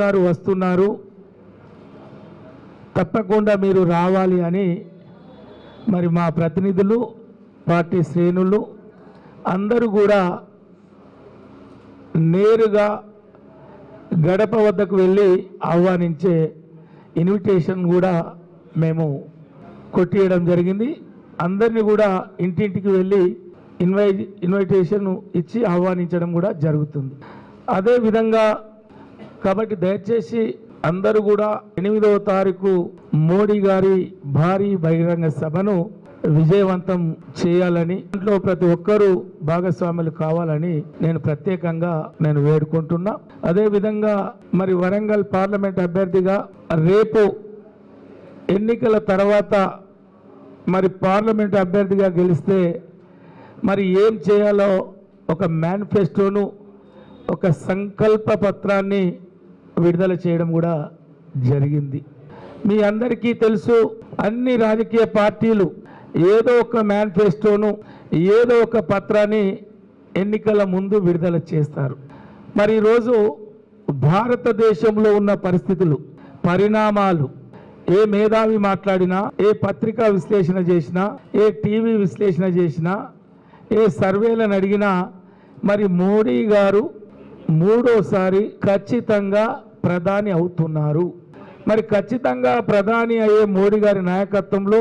గారు వస్తున్నారు. తప్పకుండా మీరు రావాలి అని మరి మా ప్రతినిధులు పార్టీ శ్రేణులు అందరూ కూడా నేరుగా గడప వద్దకు వెళ్ళి ఆహ్వానించే ఇన్విటేషన్ కూడా మేము కొట్టియడం జరిగింది. అందరినీ కూడా ఇంటింటికి వెళ్ళి ఇన్వై ఇన్విటేషన్ ఇచ్చి ఆహ్వానించడం కూడా జరుగుతుంది. అదేవిధంగా కాబట్టి దయచేసి అందరూ కూడా ఎనిమిదవ తారీఖు మోడీ గారి భారీ బహిరంగ సభను విజయవంతం చేయాలని దాంట్లో ప్రతి ఒక్కరూ భాగస్వాములు కావాలని నేను ప్రత్యేకంగా నేను వేడుకుంటున్నా. అదే విధంగా మరి వరంగల్ పార్లమెంట్ అభ్యర్థిగా రేపు ఎన్నికల తర్వాత మరి పార్లమెంట్ అభ్యర్థిగా గెలిస్తే మరి ఏం చేయాలో ఒక మేనిఫెస్టోను ఒక సంకల్ప పత్రాన్ని విడుదల చేయడం కూడా జరిగింది. మీ అందరికీ తెలుసు అన్ని రాజకీయ పార్టీలు ఏదో ఒక మేనిఫెస్టోను ఏదో ఒక పత్రాన్ని ఎన్నికల ముందు విడుదల చేస్తారు. మరి ఈరోజు భారతదేశంలో ఉన్న పరిస్థితులు పరిణామాలు ఏ మేధావి మాట్లాడినా ఏ పత్రికా విశ్లేషణ చేసినా ఏ టీవీ విశ్లేషణ చేసినా ఏ సర్వేలను అడిగినా మరి మోడీ గారు మూడోసారి ఖచ్చితంగా ప్రధాని అవుతున్నారు. మరి ఖచ్చితంగా ప్రధాని అయ్యే మోడీ గారి నాయకత్వంలో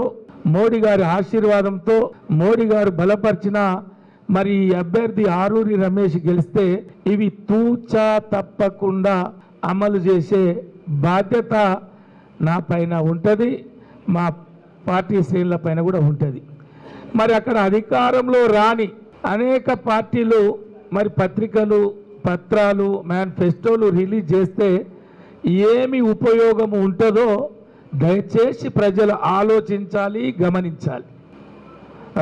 మోడీ గారి ఆశీర్వాదంతో మోడీ గారు బలపరిచిన మరి ఈ అభ్యర్థి ఆరూరి రమేష్ గెలిస్తే ఇవి తూచా తప్పకుండా అమలు చేసే బాధ్యత నా పైన ఉంటుంది మా పార్టీ శ్రేణుల పైన కూడా ఉంటుంది. మరి అక్కడ అధికారంలో రాని అనేక పార్టీలు మరి పత్రికలు పత్రాలు మేనిఫెస్టోలు రిలీజ్ చేస్తే ఏమి ఉపయోగము ఉంటుందో దయచేసి ప్రజలు ఆలోచించాలి గమనించాలి.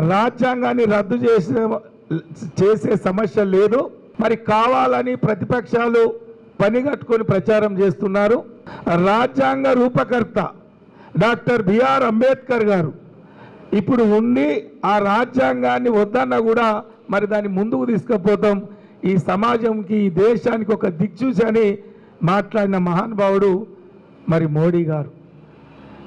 రాజ్యాంగాన్ని రద్దు చేసే చేసే సమస్య లేదు. మరి కావాలని ప్రతిపక్షాలు పనిగట్టుకొని ప్రచారం చేస్తున్నారు. రాజ్యాంగ రూపకర్త డాక్టర్ బిఆర్ అంబేద్కర్ గారు ఇప్పుడు ఉండి ఆ రాజ్యాంగాన్ని వద్దన్నా కూడా మరి దాన్ని ముందుకు తీసుకుపోతాం. ఈ సమాజంకి ఈ దేశానికి ఒక దిక్చూసి అని మాట్లాడిన మహానుభావుడు మరి మోడీ గారు.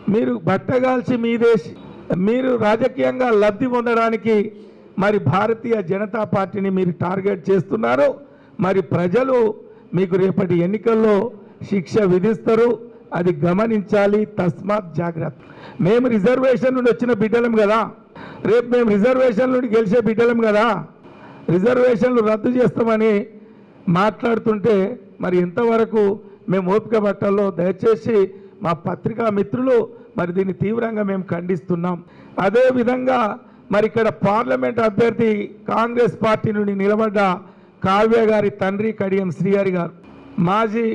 మీరు బట్టగాల్చి మీదేసి మీరు రాజకీయంగా లబ్ధి పొందడానికి మరి భారతీయ జనతా పార్టీని మీరు టార్గెట్ చేస్తున్నారు. మరి ప్రజలు మీకు రేపటి ఎన్నికల్లో శిక్ష విధిస్తారు. అది గమనించాలి తస్మాత్ జాగ్రత్త. మేము రిజర్వేషన్ నుండి వచ్చిన బిడ్డలం కదా. రేపు మేము రిజర్వేషన్ నుండి గెలిచే బిడ్డలం కదా. రిజర్వేషన్లు రద్దు చేస్తామని మాట్లాడుతుంటే మరి ఎంతవరకు మేము ఓపిక పట్టాలో దయచేసి మా పత్రికా మిత్రులు మరి దీన్ని తీవ్రంగా మేము ఖండిస్తున్నాం. అదేవిధంగా మరి ఇక్కడ పార్లమెంట్ అభ్యర్థి కాంగ్రెస్ పార్టీ నుండి నిలబడ్డ కావ్య గారి తండ్రి కడియం శ్రీహరి గారు మాజీ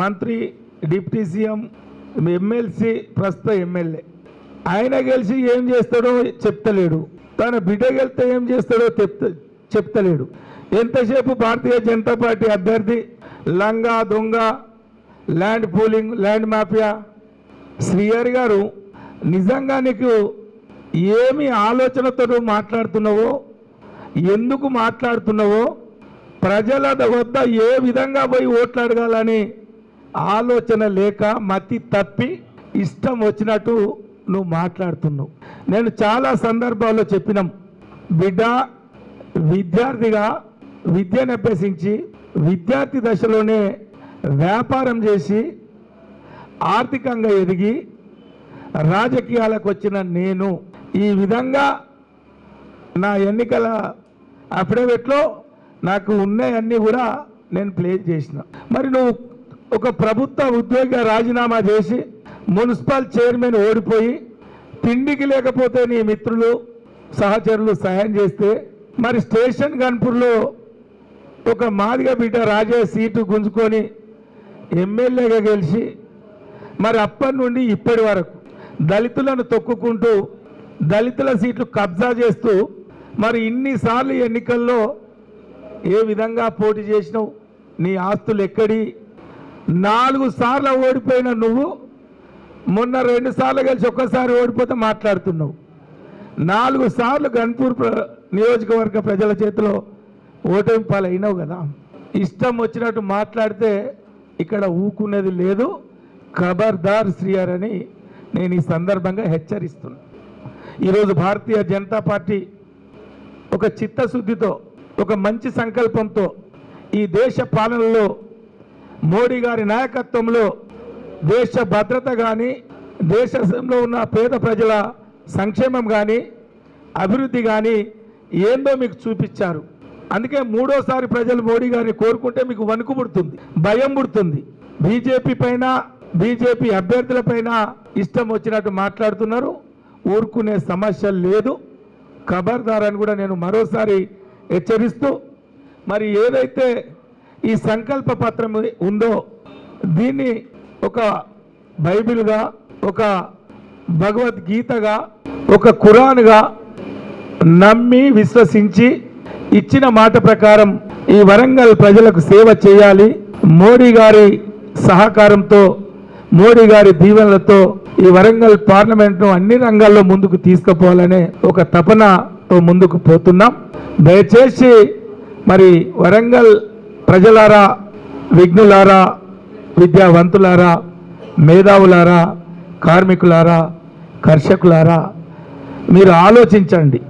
మంత్రి డిప్యూటీ సీఎం ఎమ్మెల్సీ ప్రస్తుత ఎమ్మెల్యే. ఆయన గెలిచి ఏం చేస్తాడో చెప్తలేడు. తన బిడ్డ గెలితే ఏం చేస్తాడో చెప్త చెప్తలేడు. ఎంతసేపు భారతీయ జనతా పార్టీ అభ్యర్థి లంగా దొంగ ల్యాండ్ పూలింగ్ ల్యాండ్ మాఫియా. శ్రీయర్ గారు నిజంగా నీకు ఏమి ఆలోచనతో మాట్లాడుతున్నావో ఎందుకు మాట్లాడుతున్నావో ప్రజల వద్ద ఏ విధంగా పోయి ఓట్లాడగాలని ఆలోచన లేక మతి తప్పి ఇష్టం వచ్చినట్టు నువ్వు మాట్లాడుతున్నావు. నేను చాలా సందర్భాల్లో చెప్పినాం బిడ్డ విద్యార్థిగా విద్యను అభ్యసించి విద్యార్థి దశలోనే వ్యాపారం చేసి ఆర్థికంగా ఎదిగి రాజకీయాలకు వచ్చిన నేను. ఈ విధంగా నా ఎన్నికల అఫిడవిట్లో నాకు ఉన్నాయన్నీ కూడా నేను ప్లే చేసిన. మరి నువ్వు ఒక ప్రభుత్వ ఉద్యోగ రాజీనామా చేసి మున్సిపల్ చైర్మన్ ఓడిపోయి తిండికి లేకపోతే నీ మిత్రులు సహచరులు సహాయం చేస్తే మరి స్టేషన్ గన్పూర్లో ఒక మాదిగ బిడ్డ రాజే సీటు గుంజుకొని ఎమ్మెల్యేగా గెలిచి మరి అప్పటి నుండి ఇప్పటి వరకు దళితులను తొక్కుకుంటూ దళితుల సీట్లు కబ్జా చేస్తూ మరి ఇన్నిసార్లు ఎన్నికల్లో ఏ విధంగా పోటీ చేసినావు? నీ ఆస్తులు ఎక్కడి? నాలుగు సార్లు ఓడిపోయిన నువ్వు మొన్న రెండు సార్లు కలిసి ఒక్కసారి ఓడిపోతే మాట్లాడుతున్నావు. నాలుగు సార్లు గన్పూర్ ప్ర- నియోజకవర్గ ప్రజల చేతిలో ఓటమి పాలైనావు కదా. ఇష్టం వచ్చినట్టు మాట్లాడితే ఇక్కడ ఊకునేది లేదు. ఖబర్దార్ శ్రీయర్ అని నేను ఈ సందర్భంగా హెచ్చరిస్తున్నా. ఈరోజు భారతీయ జనతా పార్టీ ఒక చిత్తశుద్ధితో ఒక మంచి సంకల్పంతో ఈ దేశ పాలనలో మోడీ గారి నాయకత్వంలో దేశ భద్రత కానీ దేశంలో ఉన్న పేద ప్రజల సంక్షేమం కానీ అభివృద్ధి కానీ ఏందో మీకు చూపించారు. అందుకే మూడోసారి ప్రజలు మోడీ గారిని కోరుకుంటే మీకు వణుకు పుడుతుంది భయం పుడుతుంది. బీజేపీ పైన బీజేపీ అభ్యర్థుల పైన ఇష్టం వచ్చినట్టు మాట్లాడుతున్నారు. ఊరుకునే సమస్య లేదు. ఖబర్దారని అని కూడా నేను మరోసారి హెచ్చరిస్తూ మరి ఏదైతే ఈ సంకల్ప పత్రం ఉందో దీన్ని ఒక బైబిల్గా ఒక భగవద్గీతగా ఒక ఖురాన్గా నమ్మి విశ్వసించి ఇచ్చిన మాట ప్రకారం ఈ వరంగల్ ప్రజలకు సేవ చేయాలి. మోడీ గారి సహకారంతో మోడీ గారి దీవెనలతో ఈ వరంగల్ పార్లమెంట్ను అన్ని రంగాల్లో ముందుకు తీసుకుపోవాలనే ఒక తపనతో ముందుకు పోతున్నాం. దయచేసి మరి వరంగల్ ప్రజలారా విఘ్నులారా విద్యావంతులారా మేధావులారా కార్మికులారా కర్షకులారా మీరు ఆలోచించండి.